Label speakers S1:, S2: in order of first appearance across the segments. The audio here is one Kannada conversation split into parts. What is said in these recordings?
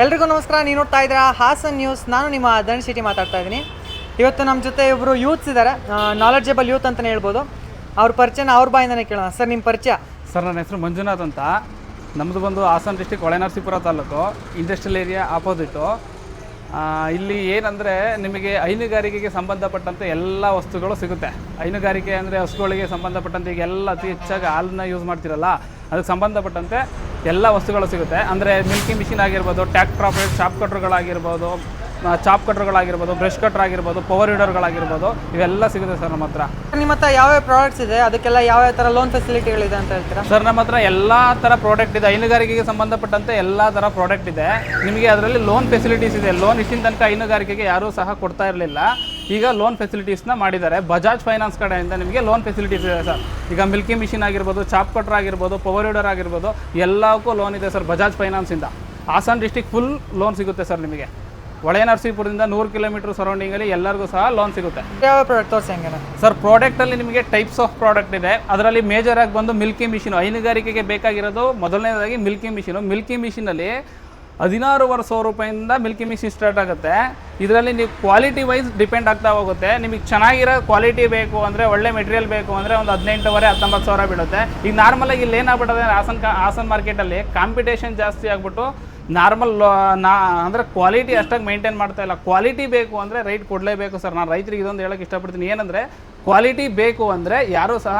S1: ಎಲ್ರಿಗೂ ನಮಸ್ಕಾರ, ನೀವು ನೋಡ್ತಾ ಇದ್ದೀರಾ ಹಾಸನ್ ನ್ಯೂಸ್ ನಾನು ನಿಮ್ಮ ಧನ್ ಶೆಟ್ಟಿ ಮಾತಾಡ್ತಾ ಇದ್ದೀನಿ. ಇವತ್ತು ನಮ್ಮ ಜೊತೆ ಇಬ್ಬರು ಯೂತ್ಸ್ ಇದ್ದಾರೆ ನಾಲೆಡ್ಜಬಲ್ ಯೂತ್ ಅಂತಲೇ ಹೇಳ್ಬೋದು. ಅವ್ರ ಪರಿಚಯನ ಅವ್ರ ಬಾಯಿಂದನೇ ಕೇಳೋಣ. ಸರ್ ನಿಮ್ಮ ಪರಿಚಯ?
S2: ಸರ್, ನನ್ನ ಹೆಸರು ಮಂಜುನಾಥ್ ಅಂತ. ನಮ್ಮದು ಬಂದು Hassan district Holenarasipur taluk. Industrial area opposite ಇಲ್ಲಿ ಏನಂದರೆ ನಿಮಗೆ ಹೈನುಗಾರಿಕೆಗೆ ಸಂಬಂಧಪಟ್ಟಂತೆ ಎಲ್ಲ ವಸ್ತುಗಳು ಸಿಗುತ್ತೆ. ಹೈನುಗಾರಿಕೆ ಅಂದರೆ ಹಸುಗಳಿಗೆ ಸಂಬಂಧಪಟ್ಟಂತೆ ಈಗ ಎಲ್ಲ ಅತಿ ಹೆಚ್ಚಾಗಿ ಹಾಲನ್ನ ಯೂಸ್ ಮಾಡ್ತಿರಲ್ಲ, ಅದಕ್ಕೆ ಸಂಬಂಧಪಟ್ಟಂತೆ ಎಲ್ಲ ವಸ್ತುಗಳು ಸಿಗುತ್ತೆ. ಅಂದರೆ ಮಿಲ್ಕಿ ಮಿಷಿನ್ ಆಗಿರ್ಬೋದು ಟ್ಯಾಕ್ಟ್ರ್ ಆಪರೇಟ್ ಶಾಪ್ ಕಟ್ರುಗಳಾಗಿರ್ಬೋದು ಚಾಪ್ ಕಟ್ರುಗಳಾಗಿರ್ಬೋದು ಬ್ರಷ್ ಕಟ್ರ್ ಆಗಿರ್ಬೋದು ಪವರ್ ಹೀಡರ್ಗಳಾಗಿರ್ಬೋದು ಇವೆಲ್ಲ ಸಿಗುತ್ತೆ ಸರ್ ನಮ್ಮ ಹತ್ರ.
S1: ನಿಮ್ಮ ಹತ್ರ ಯಾವ್ಯಾವ ಪ್ರಾಡಕ್ಟ್ಸ್ ಇದೆ? ಅದಕ್ಕೆಲ್ಲ ಯಾವ ಥರ ಲೋನ್ ಫೆಸಿಲಿಟಿಗಳಿದೆ ಅಂತ ಹೇಳ್ತೀರಾ?
S2: ಸರ್ ನಮ್ಮ ಹತ್ರ ಎಲ್ಲ ಥರ ಪ್ರಾಡಕ್ಟ್ ಇದೆ. ಹೈನುಗಾರಿಕೆಗೆ ಸಂಬಂಧಪಟ್ಟಂತೆ ಎಲ್ಲ ಥರ ಪ್ರಾಡಕ್ಟ್ ಇದೆ. ನಿಮಗೆ ಅದರಲ್ಲಿ ಲೋನ್ ಫೆಸಿಲಿಟೀಸ್ ಇದೆ. ಲೋನ್ ಇಷ್ಟಿನ ತನಕ ಹೈನುಗಾರಿಕೆಗೆ ಯಾರೂ ಸಹ ಕೊಡ್ತಾ ಇರಲಿಲ್ಲ. ಈಗ ಲೋನ್ ಫೆಸಿಲಿಟೀಸ್ನ ಮಾಡಿದ್ದಾರೆ. ಬಜಾಜ್ ಫೈನಾನ್ಸ್ ಕಡೆಯಿಂದ ನಿಮಗೆ ಲೋನ್ ಫೆಸಿಲಿಟೀಸ್ ಇದೆ ಸರ್. ಈಗ ಮಿಲ್ಕಿ ಮಿಷಿನ್ ಆಗಿರ್ಬೋದು ಚಾಪ್ ಕಟ್ರ್ ಆಗಿರ್ಬೋದು ಪವರ್ ರೀಡರ್ ಆಗಿರ್ಬೋದು ಎಲ್ಲಕ್ಕೂ ಲೋನ್ ಇದೆ ಸರ್ ಬಜಾಜ್ ಫೈನಾನ್ಸಿಂದ ಹಾಸನ್ ಡಿಸ್ಟಿಕ್ ಫುಲ್ ಲೋನ್ ಸಿಗುತ್ತೆ ಸರ್ ನಿಮಗೆ. ಹೊಳೆ ನರಸೀಪುರದಿಂದ ನೂರು ಕಿಲೋಮೀಟರ್ ಸರೌಂಡಿಂಗಲ್ಲಿ ಎಲ್ಲರಿಗೂ ಸಹ ಲೋನ್ ಸಿಗುತ್ತೆ.
S1: ಯಾವ ಪ್ರಾಡಕ್ಟ್ ತೋರಿಸಿ ಹೆಂಗೆ
S2: ಸರ್ ಪ್ರಾಡಕ್ಟಲ್ಲಿ ನಿಮಗೆ ಟೈಪ್ಸ್ ಆಫ್ ಪ್ರಾಡಕ್ಟ್ ಇದೆ. ಅದರಲ್ಲಿ ಮೇಜರ್ ಆಗಿ ಬಂದು ಮಿಲ್ಕಿ ಮಿಷಿನ್ ಹೈನುಗಾರಿಕೆಗೆ ಬೇಕಾಗಿರೋದು ಮೊದಲನೇದಾಗಿ ಮಿಲ್ಕಿ ಮಿಷಿನು ಮಿಲ್ಕಿ ಮಿಷಿನಲ್ಲಿ ಹದಿನಾರೂವರೆ ಸಾವಿರ ರೂಪಾಯಿಂದ ಮಿಲ್ಕಿ ಮಿಕ್ಸಿ ಸ್ಟಾರ್ಟ್ ಆಗುತ್ತೆ. ಇದರಲ್ಲಿ ನೀವು ಕ್ವಾಲಿಟಿ ವೈಸ್ ಡಿಪೆಂಡ್ ಆಗ್ತಾ ಹೋಗುತ್ತೆ. ನಿಮಗೆ ಚೆನ್ನಾಗಿರೋ ಕ್ವಾಲಿಟಿ ಬೇಕು ಅಂದರೆ, ಒಳ್ಳೆ ಮೆಟೀರಿಯಲ್ ಬೇಕು ಅಂದರೆ ಒಂದು ಹದಿನೆಂಟುವರೆ, ಹತ್ತೊಂಬತ್ತು ಸಾವಿರ ಬೀಳುತ್ತೆ. ಈಗ ನಾರ್ಮಲಾಗಿ ಇಲ್ಲಿ ಏನಾಗ್ಬಿಟ್ಟದೆ ಹಾಸನ್ ಕಾ, ಹಾಸನ್ ಮಾರ್ಕೆಟಲ್ಲಿ ಕಾಂಪಿಟೇಷನ್ ಜಾಸ್ತಿ ಆಗಿಬಿಟ್ಟು ನಾರ್ಮಲ್ ನಾ, ಅಂದರೆ ಕ್ವಾಲಿಟಿ ಅಷ್ಟಾಗಿ ಮೇಂಟೈನ್ ಮಾಡ್ತಾ ಇಲ್ಲ. ಕ್ವಾಲಿಟಿ ಬೇಕು ಅಂದರೆ ರೈಟ್ ಕೊಡಲೇಬೇಕು ಸರ್ ನಾನು ರೈತರಿಗೆ ಇದೊಂದು ಹೇಳೋಕ್ಕೆ ಇಷ್ಟಪಡ್ತೀನಿ. ಏನಂದರೆ ಕ್ವಾಲಿಟಿ ಬೇಕು ಅಂದರೆ ಯಾರೂ ಸಹ,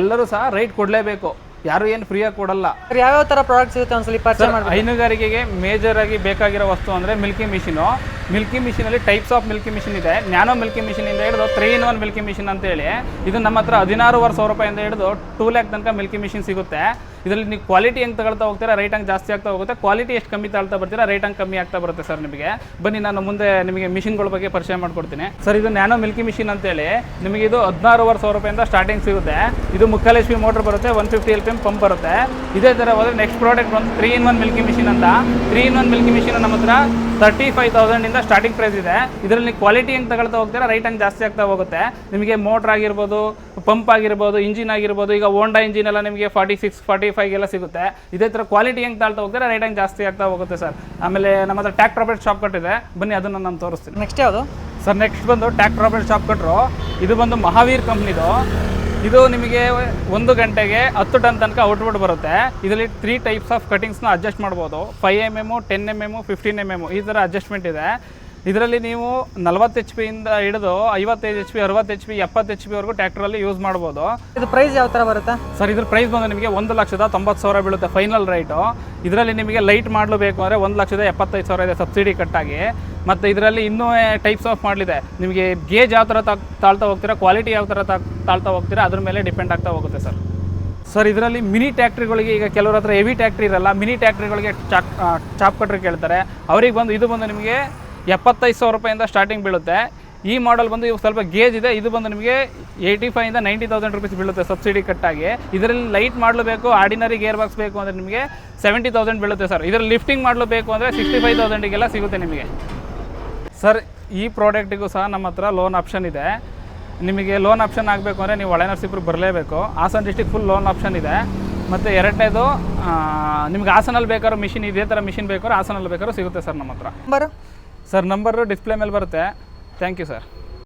S2: ಎಲ್ಲರೂ ಸಹ ರೈಟ್ ಕೊಡಲೇಬೇಕು. ಯಾರು ಏನು ಫ್ರೀಯಾಗಿ ಕೊಡಲ್ಲ.
S1: ಯಾವ್ಯಾವ ತರ ಪ್ರಾಡಕ್ಟ್ ಸಿಗುತ್ತೆ ಒಂದ್ಸಲಿ ಪರಿಚಯ ಮಾಡಿ
S2: ಹೈನುಗಾರಿಕೆಗೆ ಮೇಜರ್ ಆಗಿ ಬೇಕಾಗಿರೋ ವಸ್ತು ಅಂದರೆ ಮಿಲ್ಕಿ ಮಿಷಿನು ಮಿಲ್ಕಿ ಮಿಷಿನಲ್ಲಿ ಟೈಪ್ಸ್ ಆಫ್ ಮಿಲ್ಕಿ ಮಿಷಿನ್ ಇದೆ. ನ್ಯಾನೋ ಮಿಲ್ಕಿ ಮಿಷಿನಿಂದ ಹಿಡಿದು three in one milky machine ಅಂತೇಳಿ ಇದು ನಮ್ಮ ಹತ್ರ ಹದಿನಾರೂವರೆ ಸಾವಿರ ರೂಪಾಯಿಂದ ಹಿಡಿದು ಟೂ ಲ್ಯಾಕ್ ತನಕ ಮಿಲ್ಕಿ ಮಿಷಿನ್ ಸಿಗುತ್ತೆ. ಇದರಲ್ಲಿ ನೀವು ಕ್ವಾಲಿಟಿ ಹೆಂಗೆ ತಗೊಳ್ತಾ ಹೋಗ್ತೀರಾ ರೈಟ್ ಹಂಗೆ ಜಾಸ್ತಿ ಆಗ್ತಾ ಹೋಗುತ್ತೆ ಕ್ವಾಲಿಟಿ ಎಷ್ಟು ಕಮ್ಮಿ ತಾಳ್ತಾ ಬರ್ತೀರಾ ರೈಟ್ ಹಂಗೆ ಕಮ್ಮಿ ಆಗ್ತಾ ಬರುತ್ತೆ ಸರ್ ನಿಮಗೆ. ಬನ್ನಿ ನಾನು ಮುಂದೆ ನಿಮಗೆ ಮಿಷಿನ್ಗಳ ಬಗ್ಗೆ ಪರಿಚಯ ಮಾಡ್ಕೊಡ್ತೀನಿ. ಸರ್, ಇದು ನ್ಯಾನೋ ಮಿಲ್ಕಿ ಮಿಷಿನ್ ಅಂತೇಳಿ, ನಿಮಗೆ ಇದು ಹದಿನಾರೂವರೆ ಸಾವಿರ ರೂಪಾಯಿಂದ ಸ್ಟಾರ್ಟಿಂಗ್ ಸಿಗುತ್ತೆ ಇದು ಮುಕ್ಕಾಲು ಎಚ್ ಪಿ ಮೋಟರ್ ಬರುತ್ತೆ one fifty L P M pump ಬರುತ್ತೆ. ಇದೇ ಥರ ಹೋದರೆ ನೆಕ್ಸ್ಟ್ ಪ್ರಾಡಕ್ಟ್ ಬಂದು three in one milky machine ಅಂತ. Three in one milky machine ನಮ್ಮ ಹತ್ರ ತರ್ಟಿ ಫೈವ್ ತೌಸಂಡಿಂದ ಸ್ಟಾರ್ಟಿಂಗ್ ಪ್ರೈಸ್ ಇದೆ. ಇದರಲ್ಲಿ ಕ್ವಾಲಿಟಿ ಹೆಂಗೆ ತಗೊಳ್ತಾ ಹೋಗ್ತೀರಾ ರೈಟ್ ಹಂಗೆ ಜಾಸ್ತಿ ಆಗ್ತಾ ಹೋಗುತ್ತೆ. ನಿಮಗೆ ಮೋಟ್ರ್ ಆಗಿರ್ಬೋದು ಪಂಪ್ ಆಗಿರ್ಬೋದು ಇಂಜಿನ್ ಆಗಿರ್ಬೋದು, ಈಗ ಹೋಂಡಾ ಇಂಜಿನ್ ಎಲ್ಲ ನಿಮಗೆ ಫಾರ್ಟಿ ಸಿಕ್ಸ್ ಫಾರ್ಟಿ ಫೈವ್ಗೆಲ್ಲ ಸಿಗುತ್ತೆ. ಇದೇ ಥರ ಕ್ವಾಲಿಟಿ ಹೆಂಗೆ ತಾಳ್ತಾ ಹೋಗ್ತಾರೆ ರೈಟ್ ಹೆಂಗೆ ಜಾಸ್ತಿ ಆಗ್ತಾ ಹೋಗುತ್ತೆ ಸರ್ ಆಮೇಲೆ ನಮ್ಮ ಹತ್ರ ಟ್ಯಾಕ್ ಪ್ರಾಪರ್ಟ್ ಶಾಪ್ ಕಟ್ಟಿದೆ. ಬನ್ನಿ ಅದನ್ನು ನಾನು ತೋರಿಸ್ತೀನಿ.
S1: ನೆಕ್ಸ್ಟ್ ಯಾವುದು?
S2: ಸರ್ ನೆಕ್ಸ್ಟ್ ಬಂದು ಟ್ಯಾಕ್ ಪ್ರಾಪರ್ಟ್ ಶಾಪ್ ಕಟ್ಟರು ಇದು ಬಂದು ಮಹಾವೀರ್ ಕಂಪ್ನಿದು ಇದು ನಿಮಗೆ ಒಂದು ಗಂಟೆಗೆ ಹತ್ತು ಟನ್ ತನಕ ಔಟ್ಪುಟ್ ಬರುತ್ತೆ. ಇದರಲ್ಲಿ ತ್ರೀ ಟೈಪ್ಸ್ ಆಫ್ ಕಟಿಂಗ್ಸ್ನ ಅಡ್ಜಸ್ಟ್ ಮಾಡ್ಬೋದು. Five M M ten M M fifteen M M ಈ ಥರ ಅಡ್ಜಸ್ಟ್ಮೆಂಟ್ ಇದೆ. ಇದರಲ್ಲಿ ನೀವು ನಲವತ್ತು ಎಚ್ ಪಿಯಿಂದ ಹಿಡಿದು ಐವತ್ತೈದು ಎಚ್ ಪಿ ಅರವತ್ತು ಎಚ್ ಪಿ ಎಪ್ಪತ್ತು ಎಚ್ ಪಿವರೆಗೂ ಟ್ಯಾಕ್ಟ್ರಲ್ಲಿ ಯೂಸ್ ಮಾಡ್ಬೋದು.
S1: ಇದು ಪ್ರೈಸ್ ಯಾವ ಥರ ಬರುತ್ತೆ?
S2: ಸರ್ ಇದ್ರ ಪ್ರೈಸ್ ಬಂದು ನಿಮಗೆ ಒಂದು ಲಕ್ಷದ ತೊಂಬತ್ತು ಸಾವಿರ ಬೀಳುತ್ತೆ ಫೈನಲ್ ರೈಟು ಇದರಲ್ಲಿ ನಿಮಗೆ ಲೈಟ್ ಮಾಡಲು ಬೇಕು ಅಂದರೆ ಒಂದು ಲಕ್ಷದ ಎಪ್ಪತ್ತೈದು ಸಾವಿರ ಇದೆ ಸಬ್ಸಿಡಿ ಕಟ್ಟಾಗಿ ಮತ್ತು ಇದರಲ್ಲಿ ಇನ್ನೂ ಟೈಪ್ಸ್ ಆಫ್ ಮಾಡಲಿದೆ ನಿಮಗೆ ಗೇಜ್ ಯಾವ ಥರ ತಾಳ್ತಾ ಹೋಗ್ತೀರಾ ಕ್ವಾಲಿಟಿ ಯಾವ ಥರ ತಾಳ್ತಾ ಹೋಗ್ತೀರಾ ಅದ್ರ ಮೇಲೆ ಡಿಪೆಂಡ್ ಆಗ್ತಾ ಹೋಗುತ್ತೆ ಸರ್. ಸರ್ ಇದರಲ್ಲಿ ಮಿನಿ ಟ್ಯಾಕ್ಟ್ರಿಗಳಿಗೆ ಈಗ ಕೆಲವರ ಹತ್ರ ಹೆವಿ ಟ್ಯಾಕ್ಟ್ರಿ ಇರಲ್ಲ ಮಿನಿ ಟ್ಯಾಕ್ಟ್ರಿಗಳಿಗೆ ಚಾಕ್ ಚಾಪ್ ಕಟ್ರಿ ಕೇಳ್ತಾರೆ. ಅವ್ರಿಗೆ ಬಂದು ಇದು ಬಂದು ನಿಮಗೆ ಎಪ್ಪತ್ತೈದು ಸಾವಿರ ರೂಪಾಯಿಂದ ಸ್ಟಾರ್ಟಿಂಗ್ ಬೀಳುತ್ತೆ. ಈ ಮಾಡೆಲ್ ಬಂದು ಇವು ಸ್ವಲ್ಪ ಗೇಜ್ ಇದೆ. ಇದು ಬಂದು ನಿಮಗೆ ಏಯ್ಟಿ ಫೈವಿಂದ ನೈಂಟಿ ತೌಸಂಡ್ ರುಪೀಸ್ ಬೀಳುತ್ತೆ ಸಬ್ಸಿಡಿ ಕಟ್ಟಾಗಿ. ಇದರಲ್ಲಿ ಲೈಟ್ ಮಾಡಲು ಬೇಕು ಆರ್ಡಿನರಿ ಗೇರ್ ಬಾಕ್ಸ್ ಬೇಕು ಅಂದರೆ ನಿಮಗೆ ಸೆವೆಂಟಿ ತೌಸಂಡ್ ಬೀಳುತ್ತೆ ಸರ್ ಇದರಲ್ಲಿ ಲಿಫ್ಟಿಂಗ್ ಮಾಡಲು ಬೇಕು ಅಂದರೆ ಸಿಕ್ಸ್ಟಿ ಫೈವ್ ತೌಸಂಡಿಗೆಲ್ಲ ಸಿಗುತ್ತೆ ನಿಮಗೆ. ಸರ್ ಈ ಪ್ರಾಡಕ್ಟಿಗೂ ಸಹ ನಮ್ಮ ಹತ್ರ ಲೋನ್ ಆಪ್ಷನ್ ಇದೆ. ನಿಮಗೆ ಲೋನ್ ಆಪ್ಷನ್ ಆಗಬೇಕು ಅಂದರೆ ನೀವು ಒಳೆ ನರಸೀಪುರಕ್ಕೆ ಬರಲೇಬೇಕು. Hassan district full loan option ಇದೆ. ಮತ್ತು ಎರಡನೇದು ನಿಮ್ಗೆ ಹಾಸನಲ್ಲಿ ಬೇಕಾದ್ರೂ ಮಿಷಿನ್ ಇದೇ ಥರ ಮಿಷಿನ್ ಬೇಕಾದ್ರೂ ಹಾಸನಲ್ಲಿ ಬೇಕಾದ್ರೂ ಸಿಗುತ್ತೆ ಸರ್ ನಮ್ಮ ಹತ್ರ.
S1: ನಂಬರು
S2: ಸರ್ ನಂಬರು ಡಿಸ್ಪ್ಲೇ ಮೇಲೆ ಬರುತ್ತೆ. Thank you sir